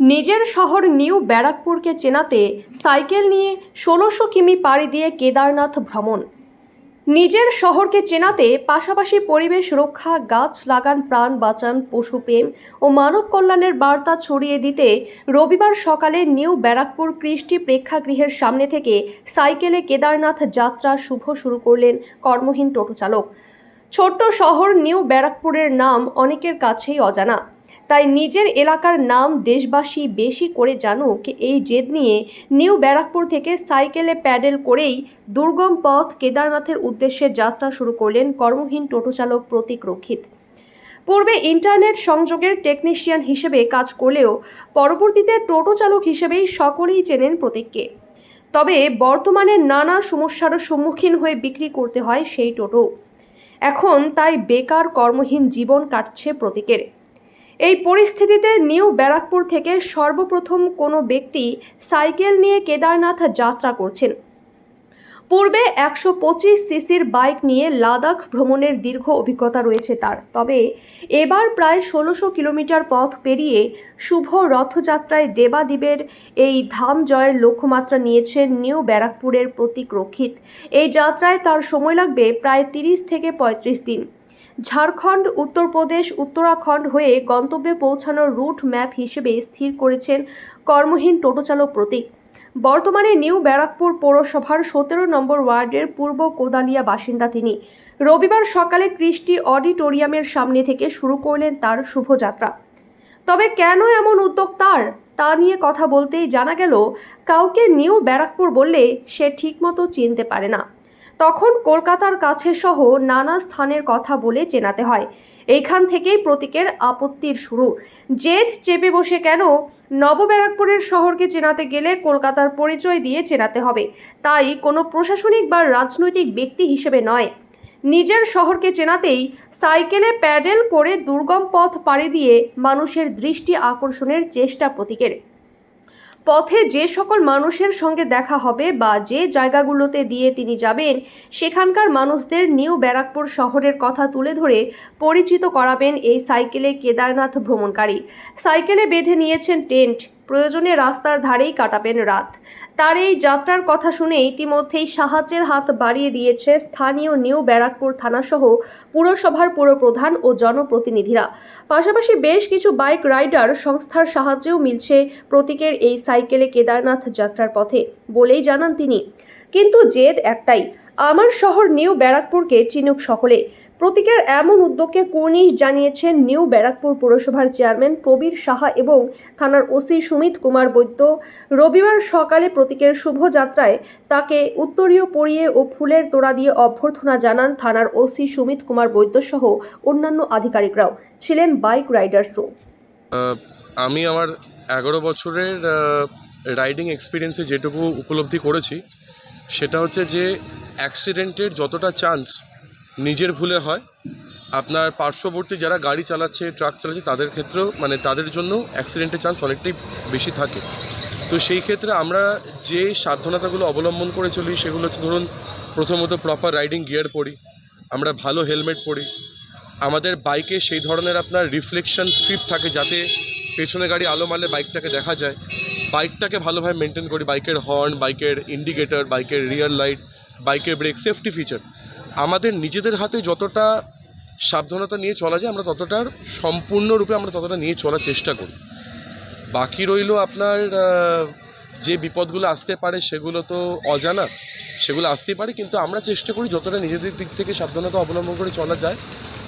নিজের শহর new ব্যারাকপুরকে চেনাতে cycle নিয়ে ষোলোশো কিমি পাড়ি দিয়ে কেদারনাথ ভ্রমণ। নিজের শহরকে চেনাতে পাশাপাশি পরিবেশ রক্ষা, গাছ লাগান, প্রাণ বাঁচান পশুপ্রেম ও মানব কল্যাণের বার্তা ছড়িয়ে দিতে রবিবার সকালে নিউ ব্যারাকপুর কৃষ্টি প্রেক্ষাগৃহের সামনে থেকে সাইকেলে কেদারনাথ যাত্রা শুভ শুরু করলেন কর্মহীন টোটো চালক। ছোট্ট শহর নিউ ব্যারাকপুরের নাম অনেকের কাছেই অজানা। তাই নিজের এলাকার নাম দেশবাসী বেশি করে জানুক এই জেদ নিয়ে নিউ ব্যারাকপুর থেকে সাইকেলে প্যাডেল করেই দুর্গম পথ কেদারনাথের উদ্দেশ্যে যাত্রা শুরু করলেন কর্মহীন টোটো চালক প্রতীক রক্ষিত। পূর্বে ইন্টারনেট সংযোগের টেকনিশিয়ান হিসেবে কাজ করলেও পরবর্তীতে টোটো চালক হিসেবেই সকলেই চেনেন প্রতীককে। তবে বর্তমানে নানা সমস্যারও সম্মুখীন হয়ে বিক্রি করতে হয় সেই টোটো। এখন তাই বেকার কর্মহীন জীবন কাটছে প্রতীকের। এই পরিস্থিতিতে নিউ ব্যারাকপুর থেকে সর্বপ্রথম কোনো ব্যক্তি সাইকেল নিয়ে কেদারনাথ যাত্রা করছেন। পূর্বে একশো পঁচিশ সিসির বাইক নিয়ে লাদাখ ভ্রমণের দীর্ঘ অভিজ্ঞতা রয়েছে তার। তবে এবার প্রায় ষোলোশো কিলোমিটার পথ পেরিয়ে শুভ রথযাত্রায় দেবাদ্বীপের এই ধাম জয়ের লক্ষ্যমাত্রা নিয়েছেন নিউ ব্যারাকপুরের প্রতীক রক্ষিত। এই যাত্রায় তার সময় লাগবে প্রায় তিরিশ থেকে পঁয়ত্রিশ দিন। ঝাড়খণ্ড, উত্তরপ্রদেশ, উত্তরাখণ্ড হয়ে গন্তব্যে পৌঁছানোর রুট ম্যাপ হিসেবে স্থির করেছেন কর্মহীন টোটো চালক প্রতীক। বর্তমানে নিউ ব্যারাকপুর পৌরসভার সতেরো নম্বর ওয়ার্ডের পূর্ব কোদালিয়া বাসিন্দা তিনি। রবিবার সকালে কৃষ্টি অডিটোরিয়ামের সামনে থেকে শুরু করলেন তার শুভযাত্রা। তবে কেন এমন উদ্যোগ তার? তা নিয়ে কথা বলতেই জানা গেল, কাউকে নিউ ব্যারাকপুর বললে সে ঠিকমতো চিনতে পারে না। তখন কলকাতার কাছে সহ নানা স্থানের কথা বলে চেনাতে হয়। এইখান থেকেই প্রতীকের আপত্তির শুরু। জেদ চেপে বসে কেন? নব নবব্যারাকপুরের শহরকে চেনাতে গেলে কলকাতার পরিচয় দিয়ে চেনাতে হবে। তাই কোনো প্রশাসনিক বা রাজনৈতিক ব্যক্তি হিসেবে নয়। নিজের শহরকে চেনাতেই সাইকেলে প্যাডেল করে দুর্গম পথ পাড়ি দিয়ে মানুষের দৃষ্টি আকর্ষণের চেষ্টা প্রতীকের। পথে যে সকল মানুষের সঙ্গে দেখা হবে বা যে জায়গাগুলোতে দিয়ে তিনি যাবেন, সেখানকার মানুষদের নিউ ব্যারাকপুর শহরের কথা তুলে ধরে পরিচিত করাবেন এই সাইকেলে কেদারনাথ ভ্রমণকারী। সাইকেলে বেঁধে নিয়েছেন টেন্ট প্রয়োজনে রাস্তার ধারেই কাটাবেন রাত। তার এই যাত্রার কথা শুনে ইতিমধ্যেই সাহায্যের হাত বাড়িয়ে দিয়েছে স্থানীয় নিউ ব্যারাকপুর থানাসহ পুরসভার পুরপ্রধান ও জনপ্রতিনিধিরা। পাশাপাশি বেশ কিছু বাইক রাইডার সংস্থার সাহায্যেও মিলছে প্রতীকের এই সাইকেলে কেদারনাথ যাত্রার পথে, বলেই জানান তিনি। কিন্তু জেদ একটাই, আমার শহর নিউ ব্যারাকপুরকে চিনুক সকলে। প্রতীকের এমন উদ্যোগকে কুর্নিশ জানিয়েছেন নিউ ব্যারাকপুর পুরসভার চেয়ারম্যান প্রবীর সাহা এবং থানার ওসি সুমিত কুমার বৈদ্য। রবিবার সকালে প্রতীকের শুভযাত্রায় তাকে উত্তরীয় পরিয়ে ও ফুলের তোড়া দিয়ে অভ্যর্থনা জানান থানার ওসি সুমিত কুমার বৈদ্য সহ অন্যান্য আধিকারিকরাও। ছিলেন বাইক রাইডার্সও। আমি আমার এগারো বছরের রাইডিং এক্সপিরিয়েন্সে যেটুকু উপলব্ধি করেছি, সেটা হচ্ছে যে অ্যাক্সিডেন্টের যতটা চান্স নিজের ভুলে হয়। আপনার পার্শ্ববর্তী যারা গাড়ি চালাচ্ছে ট্রাক চালাচ্ছে, তাদের ক্ষেত্রেও মানে তাদের জন্য অ্যাক্সিডেন্টের চান্স অনেকটাই বেশি থাকে। তো সেই ক্ষেত্রে আমরা যে সাবধানতাগুলো অবলম্বন করে চলি, সেগুলো হচ্ছে ধরুন, প্রথমত প্রপার রাইডিং গিয়ার পরি, আমরা ভালো হেলমেট পরি। আমাদের বাইকে সেই ধরনের আপনার রিফ্লেকশন স্ট্রিপ থাকে যাতে পেছনে গাড়ি আলো মারলে বাইকটাকে দেখা যায়। বাইকটাকে ভালোভাবে মেনটেন করি বাইকের হর্ন বাইকের ইন্ডিকেটর বাইকের রিয়ার লাইট বাইকের ব্রেক সেফটি ফিচার আমাদের নিজেদের হাতে যতটা সাবধানতা নিয়ে চলা যায়, আমরা ততটার সম্পূর্ণরূপে আমরা ততটা নিয়ে চলার চেষ্টা করি। বাকি রইল আপনার যে বিপদগুলো আসতে পারে সেগুলো তো অজানা, সেগুলো আসতেই পারে, কিন্তু আমরা চেষ্টা করি যতটা নিজেদের দিক থেকে সাবধানতা অবলম্বন করে চলা যায়,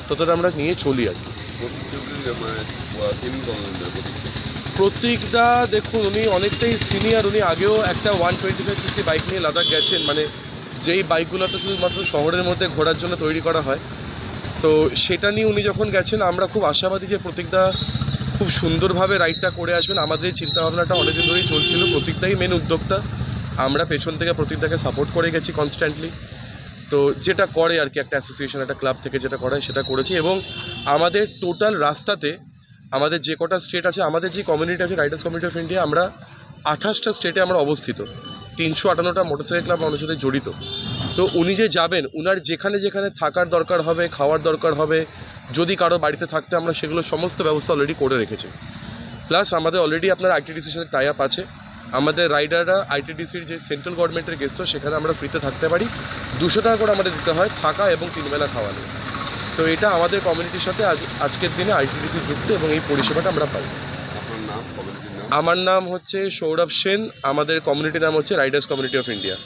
ততটা আমরা নিয়ে চলি আর প্রতীকদা, দেখুন, উনি অনেকটাই সিনিয়র উনি আগেও একটা one twenty five CC bike নিয়ে লাদাখ গেছেন মানে যেই বাইকগুলো তো শুধুমাত্র শহরের মধ্যে ঘোরার জন্য তৈরি করা হয়, তো সেটা নিয়ে উনি যখন গেছেন, আমরা খুব আশাবাদী যে প্রতীকদা খুব সুন্দরভাবে রাইডটা করে আসবেন। আমাদের এই চিন্তাভাবনাটা অনেকদিন ধরেই চলছিল, প্রতীকদাই মেন উদ্যোক্তা। আমরা পেছন থেকে প্রতীকদাকে সাপোর্ট করে গেছি কনস্ট্যান্টলি তো যেটা করে আর কি, একটা অ্যাসোসিয়েশন একটা ক্লাব থেকে যেটা করে সেটা করেছি। এবং আমাদের টোটাল রাস্তাতে আমাদের যে কটা স্টেট আছে, আমাদের যে কমিউনিটি আছে রাইডার্স কমিউনিটি অফ ইন্ডিয়া আমরা আঠাশটা স্টেটে আমরা অবস্থিত। তিনশো আটান্নটা মোটরসাইকেল ক্লাব আমাদের সাথে জড়িত। তো উনি যে যাবেন, উনার যেখানে যেখানে থাকার দরকার হবে, খাওয়ার দরকার হবে, যদি কারও বাড়িতে থাকতে আমরা সেগুলো সমস্ত ব্যবস্থা অলরেডি করে রেখেছি। প্লাস আমাদের অলরেডি আপনার আইটিডিসির সাথে টাই আপ আছে। আমাদের রাইডাররা আইটিডিসির যে সেন্ট্রাল গভর্নমেন্টের গেস্ট সেখানে আমরা ফ্রিতে থাকতে পারি। দুশো টাকা করে আমাদের দিতে হয় থাকা এবং তিনবেলা খাওয়ানো তো এটা আমাদের কমিউনিটির সাথে আজ, আজকের দিনে আইটিডিসি যুক্ত এবং এই পরিষেবাটা আমরা পাই আপনার নাম কমিউনিটির নাম আমার নাম হচ্ছে সৌরভ সেন আমাদের কমিউনিটির নাম হচ্ছে রাইডার্স কমিউনিটি অফ ইন্ডিয়া